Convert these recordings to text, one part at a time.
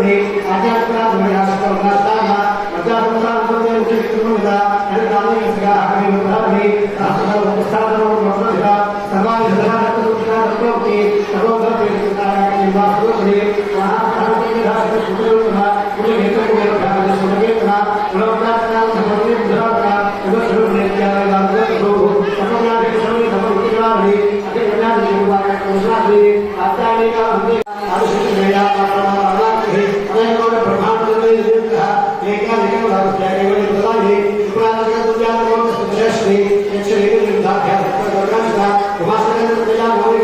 మే ఆజాత వినాశక ఉన్నతాన ప్రజాతంత్ర ఉద్యమ చిత్తునుగా అధికారిగా హామీ ప్రామి రాష్ట్ర ప్రస్థానం మొదలుగా సమాజ ధారకులుగా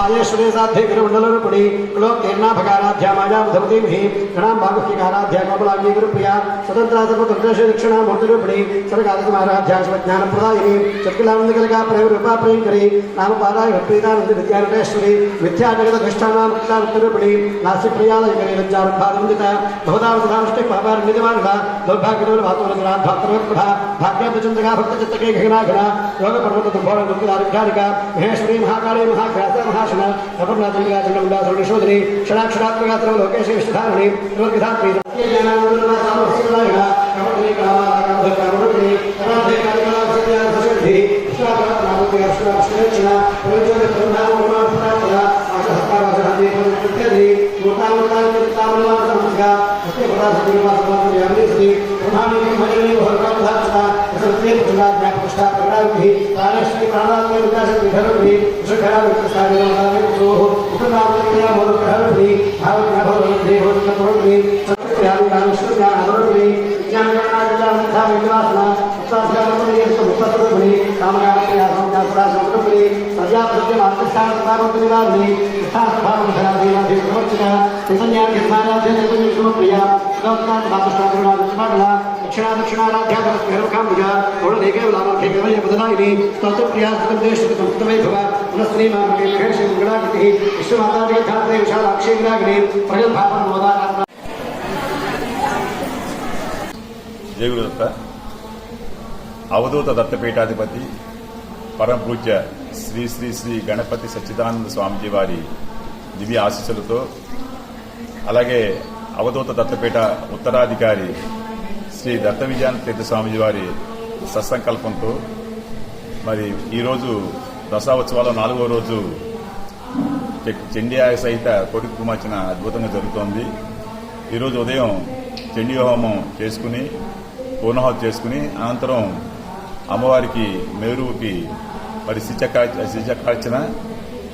कालेश्वरेशाध्यग्रमण्डलरूपिणी कुलोत्तीर्णाभकाराध्यामाया भवतीं हि गणां भागुकिकाराध्या कमलाङ्गीगुरुप्रिया स्वतन्त्रा सर्वतन्त्रश्री दक्षिणामूर्तिरूपिणी सर्वकारकुमाराध्या शिवज्ञानप्रदायिनी चत्किलानन्दकलिका प्रेमरूपा प्रियङ्करी नामपादाय भक्तिदानन्द विद्यानटेश्वरी मिथ्याजगदधिष्ठानां कृष्णावृत्तिरूपिणी नास्तिप्रियालयकरी लज्जारुद्भावन्दिता भवतां सदानुष्ठे महाभारनिधिमार्गा दौर्भाग्यदौर्भातोरग्राद्भाक्तरप्रभा भाग्याम्बचन्द्रिका भक्तचित्तके घृणाघृणा योगपर्वतदुम्भोरगुरुकुलारुद्धारिका महेश्वरी महाकाली महाख्याता महा सुभाषण सफलनाथनिकाचरण उल्लासवर्णशोधने षडाक्षरात्मकात्र लोकेशे विष्णुधारणे त्रिवर्गधात्री प्रधान प्रतिष्ठा प्रणाभिः तानश्री प्राणात्मविकासविधरभिः कृषकराविकस्थापितोः उपनामतया भवद्भिः भावग्रभवद्भिः भवद्भिः सत्यभ्याविकानुष्टुभ्यानवरभिः विज्ञानगणादिजामिथाविद्वासना उत्साहभवद्भिः कामयात्रयासमुदासमुद्भिः प्रजाप्रत्यमात्रस्थानप्रभावद्भिः स्थानप्रभावधराधिमाभिः प्रवचना संज्ञाभिः स्नानाभिः निर्मितुमप्रिया జయగురుదత్త అవధూత దత్తపీఠాధిపతి పరమ పూజ్య శ్రీ శ్రీ శ్రీ గణపతి సచ్చిదానంద స్వామిజీ వారి దివ్య ఆశీస్సులతో అలాగే అవధూత దత్తపీఠ ఉత్తరాధికారి శ్రీ దత్త విజయానంద తీర్థ స్వామిజీ వారి సత్సంకల్పంతో మరి ఈరోజు దశావత్సవాల నాలుగో రోజు చె- చండీ ఆయ సహిత కోటికి కుమార్చిన అద్భుతంగా జరుగుతోంది. ఈరోజు ఉదయం చండీ హోమం చేసుకుని పూర్ణాహుతి చేసుకుని అనంతరం అమ్మవారికి మేరువుకి మరి శిచకా శిచకార్చన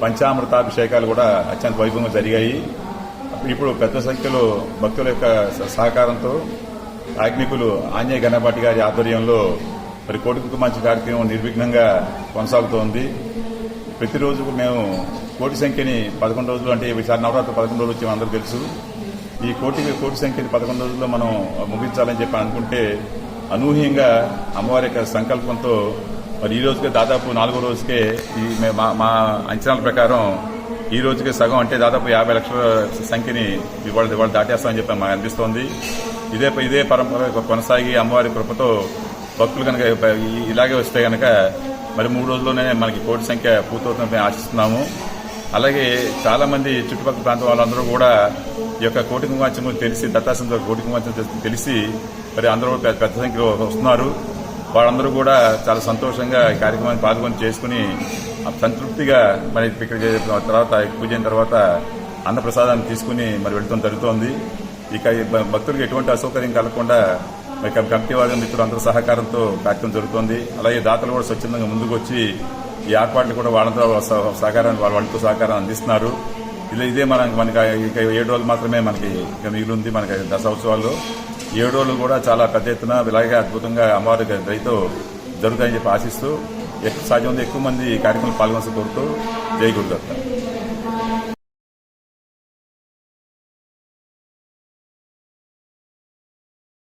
పంచామృతాభిషేకాలు కూడా అత్యంత వైభవంగా జరిగాయి. ఇప్పుడు పెద్ద సంఖ్యలో భక్తుల యొక్క సహకారంతో ఆగ్నికులు ఆంజనేయ గణపాటి గారి ఆధ్వర్యంలో మరి కోటి మంచి కార్యక్రమం నిర్విఘ్నంగా కొనసాగుతోంది. ప్రతిరోజు మేము కోటి సంఖ్యని పదకొండు రోజులు అంటే ఈసారి నవరాత్రి పదకొండు రోజులు వచ్చి అందరూ తెలుసు. ఈ కోటి కోటి సంఖ్యని పదకొండు రోజుల్లో మనం ముగించాలని చెప్పి అనుకుంటే అనూహ్యంగా అమ్మవారి యొక్క సంకల్పంతో మరి ఈ రోజుకే దాదాపు నాలుగో రోజుకే ఈ మే- మా మా అంచనాల ప్రకారం ఈ రోజుకి సగం అంటే దాదాపు యాభై లక్షల సంఖ్యని ఇవాళ ఇవాళ దాటేస్తామని చెప్పి మాకు అనిపిస్తోంది. ఇదే ఇదే పరంపర కొనసాగి అమ్మవారి కృపతో భక్తులు కనుక ఇలాగే వస్తే కనుక మరి మూడు రోజుల్లోనే మనకి కోటి సంఖ్య పూర్తవుతుందని ఆశిస్తున్నాము. అలాగే చాలామంది చుట్టుపక్కల ప్రాంతం వాళ్ళందరూ కూడా ఈ యొక్క కోటి కుంభాచము తెలిసి దత్తాసం కోటి కుంభాచం తెలిసి మరి అందరూ పెద్ద పెద్ద సంఖ్యలో వస్తున్నారు. వాళ్ళందరూ కూడా చాలా సంతోషంగా ఈ కార్యక్రమాన్ని పాల్గొని చేసుకుని సంతృప్తిగా మరి ఇక్కడ తర్వాత పూజ అయిన తర్వాత అన్నప్రసాదాన్ని తీసుకుని మరి వెళ్ళడం జరుగుతోంది. ఇక భక్తులకు ఎటువంటి అసౌకర్యం కలగకుండా మరి కమిటీ వారి మిత్రులు అందరూ సహకారంతో కార్యక్రమం జరుగుతోంది. అలాగే దాతలు కూడా స్వచ్ఛందంగా ముందుకు వచ్చి ఈ ఏర్పాట్లు కూడా వాళ్ళంతా సహ- సహకారాన్ని వాళ్ళతో సహకారం అందిస్తున్నారు. ఇలా ఇదే మనకి మనకి ఇక ఏడు రోజులు మాత్రమే మనకి ఇక మిగిలింది మనకి దశోత్సవాల్లో ఏడు రోజులు కూడా చాలా పెద్ద ఎత్తున ఇలాగే అద్భుతంగా అమ్మవారి దయతో జరుగుతాయని చెప్పి ఆశిస్తూ సాధ్యం ఎక్కువ మంది ఈ కార్యక్రమంలో పాల్గొనస కోరుతూ జై గురుదత్త.